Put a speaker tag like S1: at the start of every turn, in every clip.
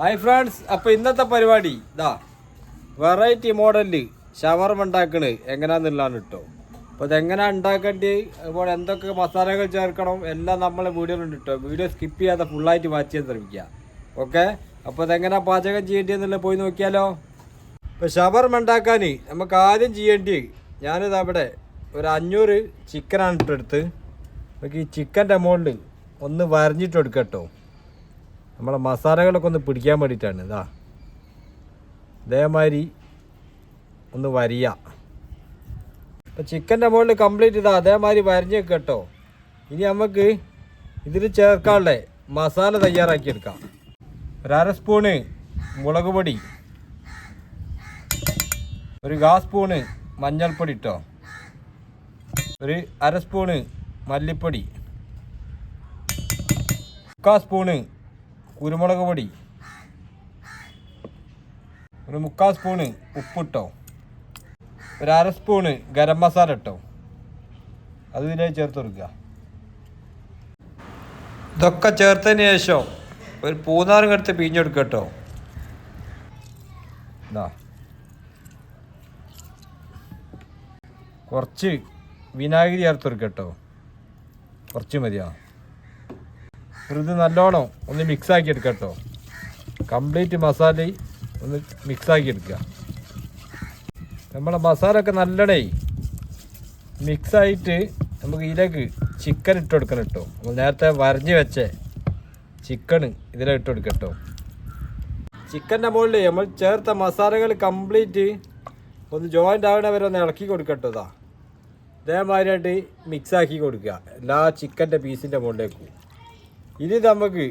S1: Hi friends അപ്പോൾ ഇന്നത്തെ പരിപാടി ഇതാ വെറൈറ്റി മോഡലിൽ ഷവർമ ഉണ്ടാക്കണ്. എങ്ങനെയാന്നുള്ളതാണ് കേട്ടോ അപ്പോൾ ഇതെങ്ങനെ ഉണ്ടാക്കേണ്ടി? അതുപോലെ എന്തൊക്കെ മസാലകൾ ചേർക്കണം? എല്ലാം നമ്മളെ വീഡിയോയിലുണ്ട് കേട്ടോ വീഡിയോ സ്കിപ്പ് ചെയ്യാതെ ഫുള്ളായിട്ട് വാച്ച് ചെയ്യാൻ ശ്രമിക്കുക. ഓക്കെ അപ്പോൾ ഇതെങ്ങനെ പാചകം ചെയ്യേണ്ടതെന്നുള്ളത് പോയി നോക്കിയാലോ. ഇപ്പോൾ ഷവർമ ഉണ്ടാക്കാൻ നമുക്ക് ആദ്യം ചെയ്യേണ്ടി ഞാനിത് അവിടെ ഒരു അഞ്ഞൂറ് ചിക്കനാണ് ഇട്ടെടുത്ത്. നമുക്ക് ഈ ചിക്കന്റെ മുകളിൽ ഒന്ന് വരഞ്ഞിട്ട് എടുക്കട്ടോ നമ്മളെ മസാലകളൊക്കെ ഒന്ന് പിടിക്കാൻ വേണ്ടിയിട്ടാണ്. ഇതാ. ഇതേമാതിരി ഒന്ന് വരിയ അപ്പം ചിക്കന്റെ മുകളിൽ കംപ്ലീറ്റ് ഇതാ. അതേമാതിരി വരഞ്ഞ് കേട്ടോ. ഇനി നമുക്ക് ഇതിൽ ചേർക്കാനുള്ള മസാല തയ്യാറാക്കിയെടുക്കാം എടുക്കാം. ഒരു അര സ്പൂണ് മുളക് പൊടി. ഒരു കാ സ്പൂണ് മഞ്ഞൾപ്പൊടി ഇട്ടോ. ഒരു അര സ്പൂണ് മല്ലിപ്പൊടി. മുക്കാൽ സ്പൂണ് കുരുമുളക് പൊടി. ഒരു മുക്കാൽ സ്പൂണ് ഉപ്പിട്ടോ. ഒരു അര സ്പൂണ് ഗരം മസാല ഇട്ടോ. അത് ഇതിലേക്ക് ചേർത്ത് കൊടുക്കുക. ഇതൊക്കെ ചേർത്തതിന് ശേഷം ഒരു പൂന്നാറും എടുത്ത് പിഴിഞ്ഞെടുക്കുക കേട്ടോ. ഇതാ. കുറച്ച് വിനാഗിരി ചേർത്ത് കൊടുക്കുക കേട്ടോ. കുറച്ച് മതിയോ? ഇത് നല്ലോണം ഒന്ന് മിക്സ് ആക്കി എടുക്കുക കേട്ടോ. കംപ്ലീറ്റ് മസാല ഒന്ന് മിക്സ് ആക്കി എടുക്കുക നമ്മളെ മസാല ഒക്കെ നല്ലടേ മിക്സായിട്ട് നമുക്ക് ഇതിലേക്ക് ചിക്കൻ ഇട്ട് കൊടുക്കണം കേട്ടോ. നമ്മൾ നേരത്തെ വരഞ്ഞ് വെച്ച ചിക്കൺ ഇതിലേക്ക് കൊടുക്കുക കേട്ടോ. ചിക്കന്റെ മുകളിൽ നമ്മൾ ചേർത്ത മസാലകൾ കംപ്ലീറ്റ് ഒന്ന് ജോയിന്റ് ആവണ വരെ ഒന്ന് ഇളക്കി കൊടുക്കട്ടോ ഇതാ. ഇതേമാതിരിയായിട്ട് മിക്സ് ആക്കി കൊടുക്കുക എല്ലാ ചിക്കന്റെ പീസിന്റെ മുകളിലേക്കും. ഇനി നമുക്ക്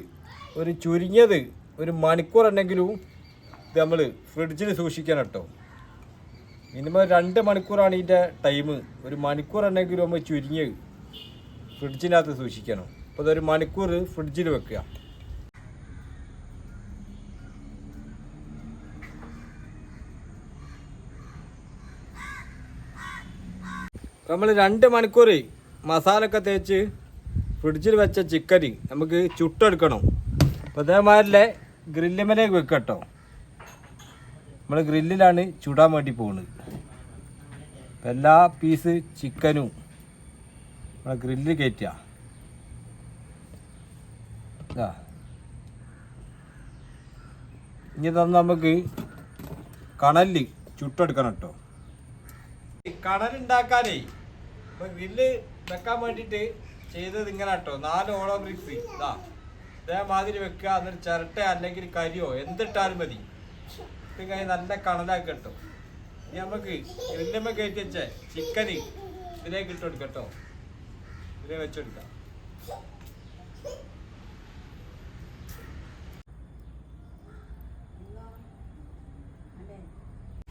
S1: ഒരു ചുരുങ്ങിയത് ഒരു മണിക്കൂർ ഉണ്ടെങ്കിലും ഇത് നമ്മൾ ഫ്രിഡ്ജിൽ സൂക്ഷിക്കണം കേട്ടോ മിനിമം രണ്ട് മണിക്കൂറാണ് ഇതിന്റെ ടൈം ഒരു മണിക്കൂർ ഉണ്ടെങ്കിലും നമ്മൾ ചുരുങ്ങി ഫ്രിഡ്ജിനകത്ത് സൂക്ഷിക്കണം. അപ്പോൾ അതൊരു മണിക്കൂർ ഫ്രിഡ്ജിൽ വെക്കുക. നമ്മൾ രണ്ട് മണിക്കൂർ മസാലൊക്കെ തേച്ച് ഫ്രിഡ്ജിൽ വെച്ച ചിക്കൻ നമുക്ക് ചുട്ടെടുക്കണം. അപ്പോൾ അതേമാതിരി ഗ്രില്ലുമലേക്ക് വെക്കട്ടോ. നമ്മൾ ഗ്രില്ലിലാണ് ചുടാൻ വേണ്ടി പോകുന്നത് എല്ലാ പീസ് ചിക്കനും നമ്മളെ ഗ്രില്ലിൽ കയറ്റുക ഇനി തന്നെ നമുക്ക് കണലിൽ ചുട്ടെടുക്കണം കേട്ടോ. കണലുണ്ടാക്കാനേ ഇപ്പം ഗ്രില്ല് വെക്കാൻ വേണ്ടിയിട്ട് ചെയ്തത് ഇങ്ങനെ കേട്ടോ നാല് ഓളോ ബ്രിക്സ് ഇതാ ഇതേമാതിരി വെക്കുക എന്നിട്ട് ചിരട്ട അല്ലെങ്കിൽ കരിയോ. എന്തിട്ടാലും മതി. കഴിഞ്ഞ് നല്ല കണലാക്കി കേട്ടോ ഇനി നമുക്ക് ഗ്രില്ലുമ്മ കയറ്റി വെച്ച. ചിക്കന് ഇതിലേക്ക് ഇട്ട് കൊടുക്കട്ടോ കേട്ടോ. ഇതിലേ വെച്ചെടുക്കാം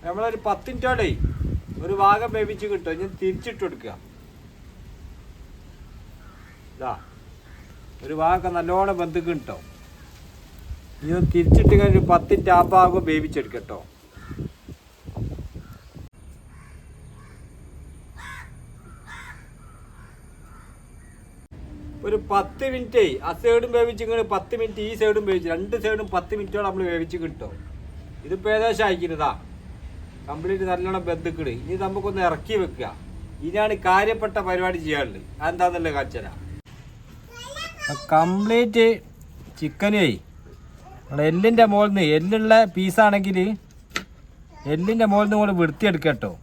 S1: നമ്മളൊരു പത്തിന്റെ ഒരു ഭാഗം വേവിച്ച് കിട്ടും. ഞാൻ തിരിച്ചിട്ട് കൊടുക്കുക. ഇതാ ഒരു വാക്ക നല്ലോണം ബന്ധുക്കും കേട്ടോ ഇത് തിരിച്ചിട്ട് കഴിഞ്ഞ് പത്ത് ടാപ്പാകുമ്പോൾ വേവിച്ചെടുക്കട്ടോ. ഒരു പത്ത് മിനിറ്റ് ആ സൈഡും വേവിച്ച് ഇങ്ങനെ പത്ത് മിനിറ്റ് ഈ സൈഡും വേവിച്ച് രണ്ട് സൈഡും പത്ത് മിനിറ്റോടെ നമ്മൾ വേവിച്ച് കിട്ടും. ഇതിപ്പോൾ ഏകദേശം അയക്കുന്നതാ കംപ്ലീറ്റ് നല്ലോണം ബന്ധുക്കൾ ഇനി നമുക്കൊന്ന് ഇറക്കി വെക്കുക ഇനിയാണ് കാര്യപ്പെട്ട പരിപാടി ചെയ്യാനുള്ളത്. അതെന്താന്നല്ലേ കാഴ്ചരാ കംപ്ലീറ്റ് ചിക്കനേ നമ്മുടെ എല്ലിന്റെ മുകളിൽ നിന്ന് എല്ലുള്ള പീസാണെങ്കിൽ എല്ലിന്റെ മുകളിൽ നിന്ന് കൂടെ വൃത്തിയെടുക്കുക കേട്ടോ.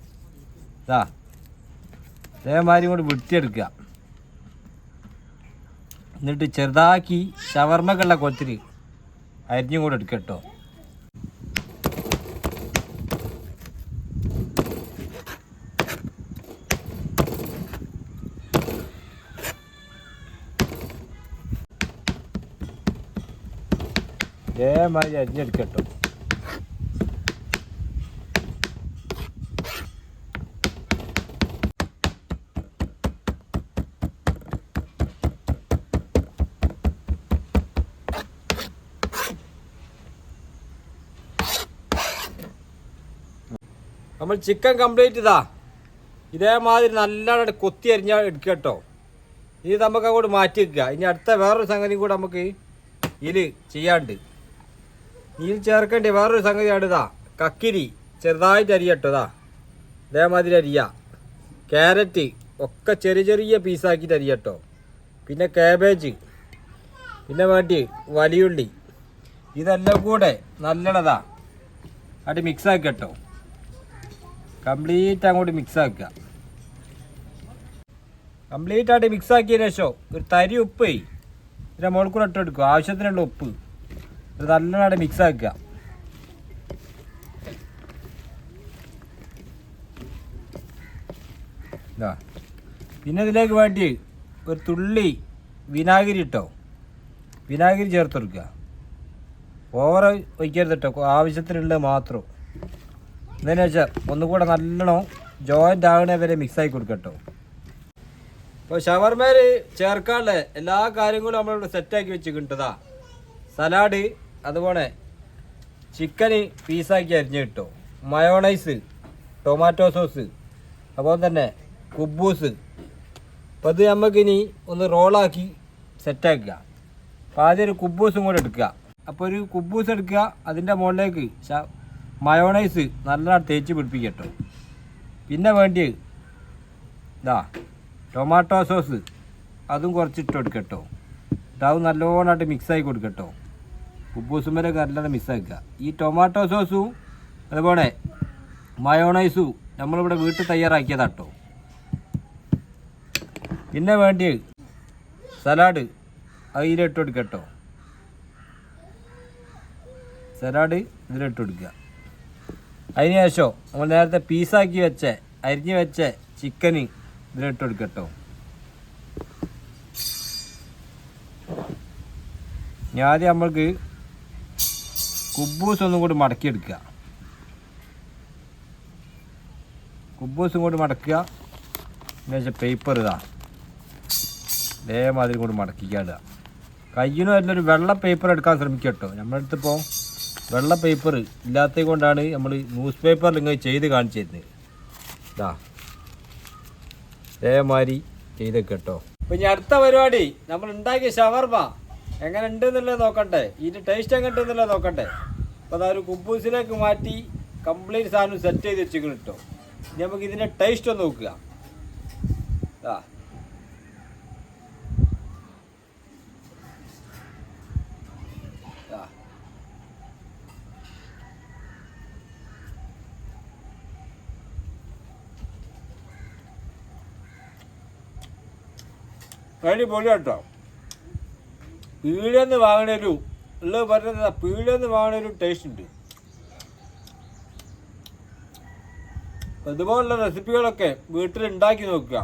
S1: ഇതാ. അതേമാതിരി കൂടെ വൃത്തിയെടുക്കുക. എന്നിട്ട് ചെറുതാക്കി ഷവർമ്മക്കുള്ള കൊത്തിരി അരിഞ്ഞും കൂടെ എടുക്കുക ഇതേമാതിരി അരിഞ്ഞെടുക്കട്ടോ നമ്മൾ ചിക്കൻ കംപ്ലീറ്റ് ഇതാ. ഇതേമാതിരി നല്ലോണം കൊത്തി അരിഞ്ഞ എടുക്കുക കേട്ടോ ഇത് നമുക്ക് അങ്ങോട്ട് മാറ്റി വെക്കുക ഇനി അടുത്ത വേറൊരു സംഗതി കൂടെ നമുക്ക് ഇതിൽ ചെയ്യാണ്ട് ഇതിൽ ചേർക്കേണ്ട വേറൊരു സംഗതി ഇതാ. കക്കിരി ചെറുതായിട്ട് അരിയട്ടോ ഇതേമാതിരി അരിയ. ക്യാരറ്റ് ഒക്കെ ചെറിയ ചെറിയ പീസാക്കിയിട്ട് അരിയട്ടോ പിന്നെ കാബേജ് പിന്നെ വേണ്ടി വലിയുള്ളി. ഇതെല്ലാം കൂടെ നല്ലതാ. അടി മിക്സ് ആക്കി കേട്ടോ കംപ്ലീറ്റ് അങ്ങോട്ട് മിക്സ് ആക്കുക. കംപ്ലീറ്റ് ആയിട്ട് മിക്സ് ആക്കിയതിന് ശേഷം ഒരു തരി ഉപ്പ് ഇതിന്റെ മുകളിൽ കൂടെ ഇട്ട് എടുക്കുക ആവശ്യത്തിനുള്ള ഉപ്പ്. ഇത് നല്ലോണം മിക്സ് ആക്കുക. പിന്നെ ഇതിലേക്ക് വേണ്ടി ഒരു തുള്ളി വിനാഗിരി ഇട്ടോ. വിനാഗിരി ചേർത്ത് കൊടുക്കുക. ഓവർ ഒഴിക്കരുത് കേട്ടോ ആവശ്യത്തിനുള്ളത് മാത്രം. എന്താണെന്ന് വെച്ചാൽ ഒന്നുകൂടെ നല്ലോണം ജോയിന്റ് ആകണ വരെ മിക്സ് ആക്കി കൊടുക്കട്ടോ ഇപ്പോൾ ഷവർമേൽ ചേർക്കാനുള്ള എല്ലാ കാര്യങ്ങളും നമ്മളിവിടെ സെറ്റാക്കി വെച്ച് കിട്ടതാ സലാഡ് അതുപോലെ ചിക്കന് പീസാക്കി അരിഞ്ഞ് കിട്ടും മയോണൈസ് ടൊമാറ്റോ സോസ് അതുപോലെ തന്നെ കുബൂസ്. അപ്പോൾ അത് നമുക്കിനി ഒന്ന് റോളാക്കി സെറ്റാക്കുക. അപ്പോൾ ആദ്യം ഒരു കുബൂസും കൂടെ എടുക്കുക. അപ്പോൾ ഒരു കുബൂസ് എടുക്കുക അതിന്റെ മുകളിലേക്ക് മയോണൈസ് നല്ല തേച്ച് പിടിപ്പിക്കട്ടോ. പിന്നെ വേണ്ടി ഇതാ ടൊമാറ്റോ സോസ് അതും കുറച്ചിട്ട് കൊടുക്കട്ടോ. ഇതാവും നല്ലോണമായിട്ട് മിക്സായി കൊടുക്കട്ടോ. കുബൂസുമരൊക്കെ കറല്ലാതെ മിസ്സാക്കുക ഈ ടൊമാറ്റോ സോസും അതുപോലെ മയോണൈസും നമ്മളിവിടെ വീട്ടിൽ തയ്യാറാക്കിയതാട്ടോ. പിന്നെ വേണ്ടി സലാഡ് അതിലിട്ട് കൊടുക്കട്ടോ. സലാഡ് ഇതിലിട്ട് കൊടുക്കുക. അതിന് ശേഷം നമ്മൾ നേരത്തെ പീസാക്കി വെച്ച അരിഞ്ഞ് വെച്ച ചിക്കന് ഇതിലിട്ട് കൊടുക്കട്ടോ. ഇനി നമ്മൾക്ക് കുബൂസ് ഒന്നും കൂടി മടക്കിയെടുക്കുക. കുബൂസും കൂടി മടക്കുക. എന്നുവെച്ചാൽ പേപ്പർ ഇതാ. ഇതേമാതിരി കൂടി മടക്കിക്കാടുക കയ്യിനും നല്ലൊരു വെള്ള പേപ്പർ എടുക്കാൻ ശ്രമിക്കുക കേട്ടോ. നമ്മളെടുത്തിപ്പോൾ വെള്ള പേപ്പർ ഇല്ലാത്തത് കൊണ്ടാണ് നമ്മൾ ന്യൂസ് പേപ്പറിൽ ഇങ്ങനെ ചെയ്ത് കാണിച്ചു തരുന്നത് ഇതാ. ഇതേമാതിരി ചെയ്തൊക്കെ കേട്ടോ. ഇപ്പം ഇനി അടുത്ത പരിപാടി. നമ്മൾ ഉണ്ടാക്കിയ ഷവർമ. എങ്ങനെ ഉണ്ട് എന്നുള്ളത് നോക്കട്ടെ ഇതിന്റെ ടേസ്റ്റ് എങ്ങനെ ഉണ്ടെന്നുള്ളത് നോക്കട്ടെ അപ്പോൾ അതൊരു കുബൂസിലേക്ക് മാറ്റി കംപ്ലീറ്റ് സാധനം സെറ്റ് ചെയ്ത് വെച്ചിരിക്കണം കേട്ടോ ഇനി നമുക്ക് ഇതിന്റെ ടേസ്റ്റ് ഒന്ന് നോക്കുക. ആ അടിപൊളി കേട്ടോ പീടിയെന്ന് വാങ്ങണൊരു ഉള്ളത് പറഞ്ഞത് പീടിയെന്ന് വാങ്ങണൊരു ടേസ്റ്റ് ഉണ്ട്. അതുപോലുള്ള റെസിപ്പികളൊക്കെ വീട്ടിൽ ഉണ്ടാക്കി നോക്കുക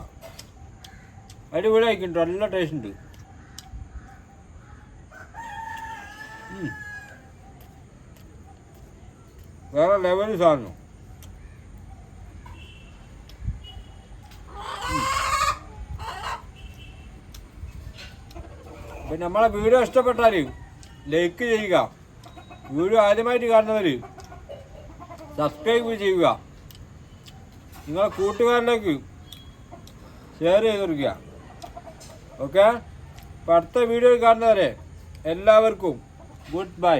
S1: അടിപൊളി ആയിക്കിട്ടോ നല്ല ടേസ്റ്റ് ഉണ്ട്. വേറെ ലെവലിൽ സാധനം. നമ്മളെ വീഡിയോ ഇഷ്ടപ്പെട്ടാൽ ലൈക്ക് ചെയ്യുക. വീഡിയോ ആദ്യമായിട്ട് കാണുന്നവർ സബ്സ്ക്രൈബ് ചെയ്യുക. നിങ്ങളെ കൂട്ടുകാരിലേക്ക് ഷെയർ ചെയ്ത് കൊടുക്കുക. ഓക്കെ അപ്പം അടുത്ത വീഡിയോ കാണുന്നവരെ എല്ലാവർക്കും ഗുഡ് ബൈ